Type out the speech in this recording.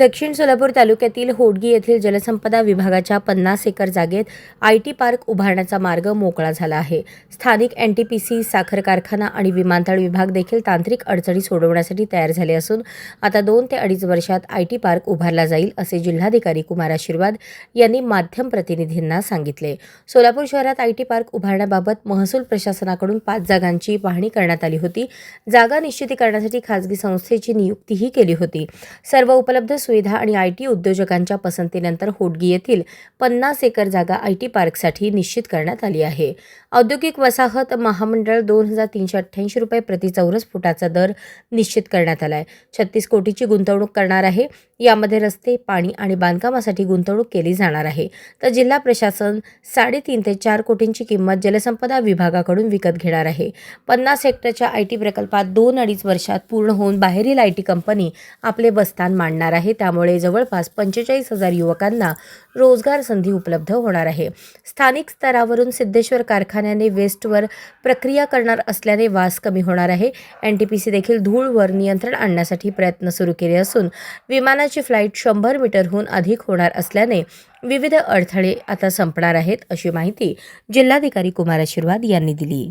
दक्षिण सोलापूर तालुक्यातील होडगी येथील जलसंपदा विभागाच्या पन्नास एकर जागेत आय टी पार्क उभारण्याचा मार्ग मोकळा झाला आहे. स्थानिक एन टी पी सी साखर कारखाना आणि विमानतळ विभाग देखील तांत्रिक अडचणी सोडवण्यासाठी तयार झाले असून आता दोन ते अडीच वर्षात आय टी पार्क उभारला जाईल असे जिल्हाधिकारी कुमार आशीर्वाद यांनी माध्यम प्रतिनिधींना सांगितले. सोलापूर शहरात आय टी पार्क उभारण्याबाबत महसूल प्रशासनाकडून पाच जागांची पाहणी करण्यात आली होती. जागा निश्चिती करण्यासाठी खासगी संस्थेची नियुक्तीही केली होती. सर्व उपलब्ध सुविधा आणि आय टी उद्योजकांच्या पसंतीनंतर होडगी येथील पन्नास एकर जागा आय टी पार्कसाठी निश्चित करण्यात आली आहे. औद्योगिक वसाहत महामंडळ दोन हजार तीनशे अठ्ठ्याऐंशी रुपये प्रति चौरस फुटाचा दर निश्चित करण्यात आला आहे छत्तीस कोटीची गुंतवणूक करणार आहे. यामध्ये रस्ते पाणी आणि बांधकामासाठी गुंतवणूक केली जाणार आहे. तर जिल्हा प्रशासन साडेतीन ते चार कोटींची किंमत जलसंपदा विभागाकडून विकत घेणार आहे. पन्नास हेक्टरच्या आय टी प्रकल्पात दोन अडीच वर्षात पूर्ण होऊन बाहेरील आय टी कंपनी आपले बस्तान मांडणार आहे त्यामुळे जवळपास पंचेचाळीस हजार युवकांना रोजगार संधी उपलब्ध होणार आहे. स्थानिक स्तरावरून सिद्धेश्वर कारखान्याने वेस्टवर प्रक्रिया करणार असल्याने वास कमी होणार आहे. एन टी पी सी देखील धूळवर नियंत्रण आणण्यासाठी प्रयत्न सुरू केले असून विमानाची फ्लाईट शंभर मीटरहून अधिक होणार असल्याने विविध अडथळे आता संपणार आहेत अशी माहिती जिल्हाधिकारी कुमार आशीर्वाद यांनी दिली.